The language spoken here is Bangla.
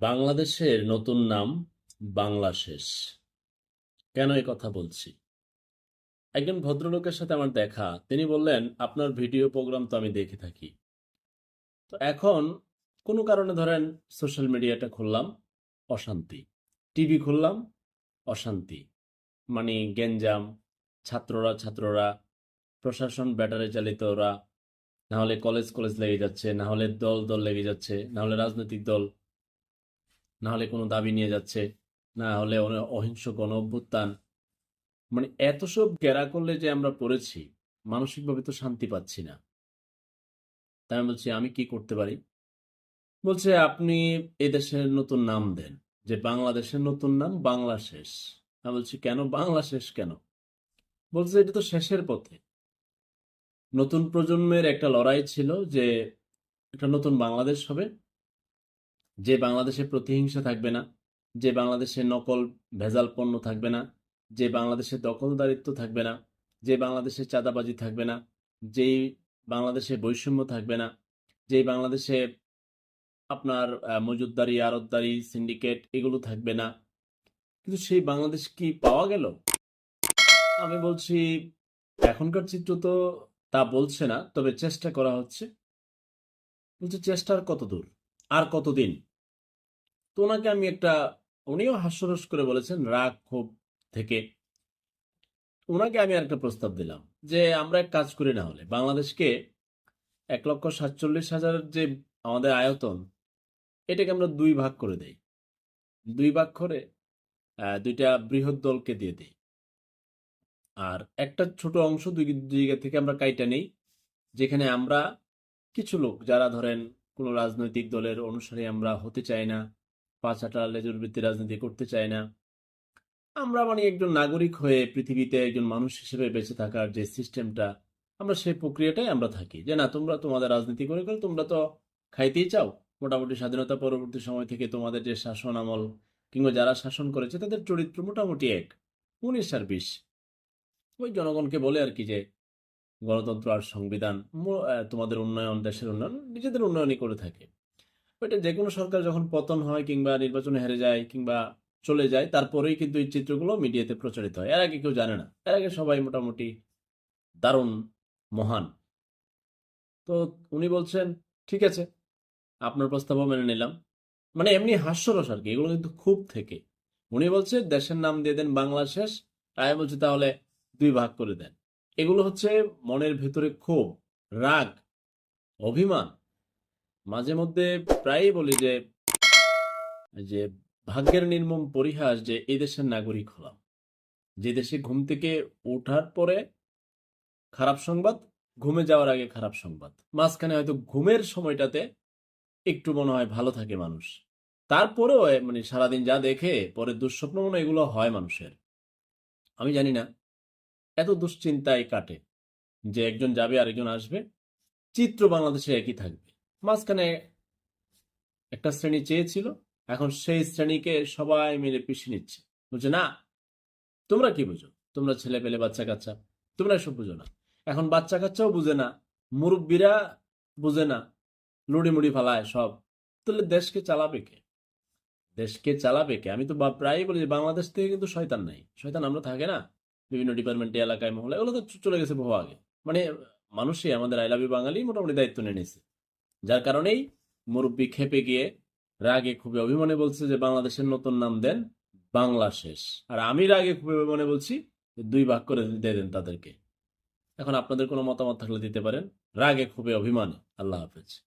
বাংলাদেশের নতুন নাম বাংলাশেষ কেন এই কথা বলছি? একজন ভদ্রলোকের সাথে আমার দেখা, তিনি বললেন, আপনার ভিডিও প্রোগ্রাম তো আমি দেখে থাকি। তো এখন কোনো কারণে ধরেন সোশ্যাল মিডিয়াটা খুললাম, অশান্তি। টিভি খুললাম, অশান্তি। মানে গেঞ্জাম ছাত্ররা ছাত্ররা, প্রশাসন ব্যাটারি চালিত ওরা না হলে কলেজ কলেজ লেগে যাচ্ছে না হলে দল দল লেগে যাচ্ছে না হলে রাজনৈতিক দল। না হলে কোনো দাবি নিয়ে যাচ্ছে, না হলে অহিংস গণ অভ্যুত্থান মানে এত সব গেরা করলে যে আমরা পড়েছি, মানসিকভাবে তো শান্তি পাচ্ছি না। তাই আমি বলছি, আমি কি করতে পারি? বলছে, আপনি এই দেশের নতুন নাম দেন, যে বাংলাদেশের নতুন নাম বাংলা শেষ আমি বলছি, কেন বাংলা শেষ কেন? বলছে, এটা তো শেষের পথে। নতুন প্রজন্মের একটা লড়াই ছিল যে একটা নতুন বাংলাদেশ হবে যে বাংলাদেশে প্রতিহিংসা থাকবে না, যে বাংলাদেশে নকল ভেজাল পণ্য থাকবে না, যে বাংলাদেশে দখলদারিত্ব থাকবে না, যে বাংলাদেশে চাঁদাবাজি থাকবে না, যেই বাংলাদেশে বৈষম্য থাকবে না, যেই বাংলাদেশে আপনার মজুদদারি আড়তদারি সিন্ডিকেট এগুলো থাকবে না। কিন্তু সেই বাংলাদেশ কি পাওয়া গেল? আমি বলছি, এখনকার চিত্র তো তা বলছে না, তবে চেষ্টা করা হচ্ছে। বলছে চেষ্টার কত দূর আর কতদিন? তো ওনাকে আমি একটা, উনিও হাস্যরস করে বলেছেন, রাগ ক্ষোভ থেকে। ওনাকে আমি একটা প্রস্তাব দিলাম যে, আমরা এক কাজ করি না হলে। বাংলাদেশকে এক লক্ষ সাতচল্লিশ হাজার যে আমাদের আয়তন, এটাকে আমরা দুই ভাগ করে দেই। দুই ভাগ করে দুইটা বৃহৎ দলকে দিয়ে দিই। আর একটা ছোট অংশ দুই জায়গা থেকে আমরা কাইটা নেই, যেখানে আমরা কিছু লোক, যারা ধরেন কোনো রাজনৈতিক দলের অনুসারে আমরা হতে চাই না পাঁচ লেজুর বৃত্তি রাজনীতি করতে চাই না। আমরা মানে একজন নাগরিক হয়ে পৃথিবীতে একজন মানুষ হিসেবে বেঁচে থাকার যে সিস্টেমটা, আমরা সেই প্রক্রিয়াটাই আমরা থাকি যে, না, তোমরা তোমাদের রাজনীতি করে করে তোমরা তো খাইতেই চাও। মোটামুটি স্বাধীনতা পরবর্তী সময় থেকে তোমাদের যে শাসন আমল কিংবা যারা শাসন করেছে, তাদের চরিত্র মোটামুটি এক, উনিশ আর বিশ। ওই জনগণকে বলে আর কি যে, গণতন্ত্র আর সংবিধান তোমাদের উন্নয়ন, দেশের উন্নয়ন, নিজেদের উন্নয়নই করে থাকে। ওইটা যে কোনো সরকার যখন পতন হয় কিংবা নির্বাচনে হেরে যায় কিংবা চলে যায়, তারপরেই কিন্তু এই চিত্রগুলো মিডিয়াতে প্রচারিত হয়। এর আগে কেউ জানে না। এর আগে সবাই মোটামুটি দারুণ, মহান। তো উনি বলছেন, ঠিক আছে, আপনার প্রস্তাবও মেনে নিলাম। মানে এমনি হাস্যরস আর কি, এগুলো কিন্তু খুব থেকে। উনি বলছে, দেশের নাম দিয়ে দেন বাংলা শেষ, তাই বলছে তাহলে দুই ভাগ করে দেন। এগুলো হচ্ছে মনের ভেতরে ক্ষোভ, রাগ, অভিমান। মাঝে মধ্যে প্রায়ই বলি যে যে ভাগ্যের নির্মম পরিহাস যে এই দেশের নাগরিক হলাম। যে দেশে ঘুম থেকে ওঠার পরে খারাপ সংবাদ, ঘুমে যাওয়ার আগে খারাপ সংবাদ। মাঝখানে হয়তো ঘুমের সময়টাতে একটু মনে হয় ভালো থাকে মানুষ। তারপরেও মানে সারাদিন যা দেখে, পরে দুঃস্বপ্ন মনে এগুলো হয় মানুষের। আমি জানি না, এত দুশ্চিন্তায় কাটে যে একজন যাবে, আরেকজন আসবে। চিত্র বাংলাদেশে একই থাকবে। মাঝখানে একটা শ্রেণি চেয়েছিল, এখন সেই শ্রেণীকে সবাই মিলে পিছিয়ে নিচ্ছে। বলছে, না, তোমরা কি বুঝো? তোমরা ছেলে পেলে বাচ্চা কাচ্চা, তোমরা এসব বুঝো না। এখন বাচ্চা কাচ্চাও বুঝে না, মুরব্বীরা বুঝে না, লুড়ি মুড়ি ফালায় সব। তাহলে দেশকে চালাবে কে? দেশকে চালাবে কে? আমি তো প্রায়ই বলি যে বাংলাদেশ থেকে কিন্তু শয়তান নাই। শয়তান আমরা থাকে না, বিভিন্ন ডিপার্টমেন্টে, এলাকায়, মহলে এগুলো তো চলে গেছে বহু আগে। মানে মানুষই আমাদের আই বাঙালি মোটামুটি দায়িত্ব নিয়ে নিয়েছে। যার কারণেই মুরব্বী খেপে গিয়ে রাগে খুবই অভিমানে বলছে যে, বাংলাদেশের নতুন নাম দেন বাংলা শেষ। আর আমি রাগে খুবই অভিমানে বলছি দুই ভাগ করে দিয়ে দেন তাদেরকে। এখন আপনাদের কোনো মতামত থাকলে দিতে পারেন। রাগে খুবই অভিমানে। আল্লাহ হাফেজ।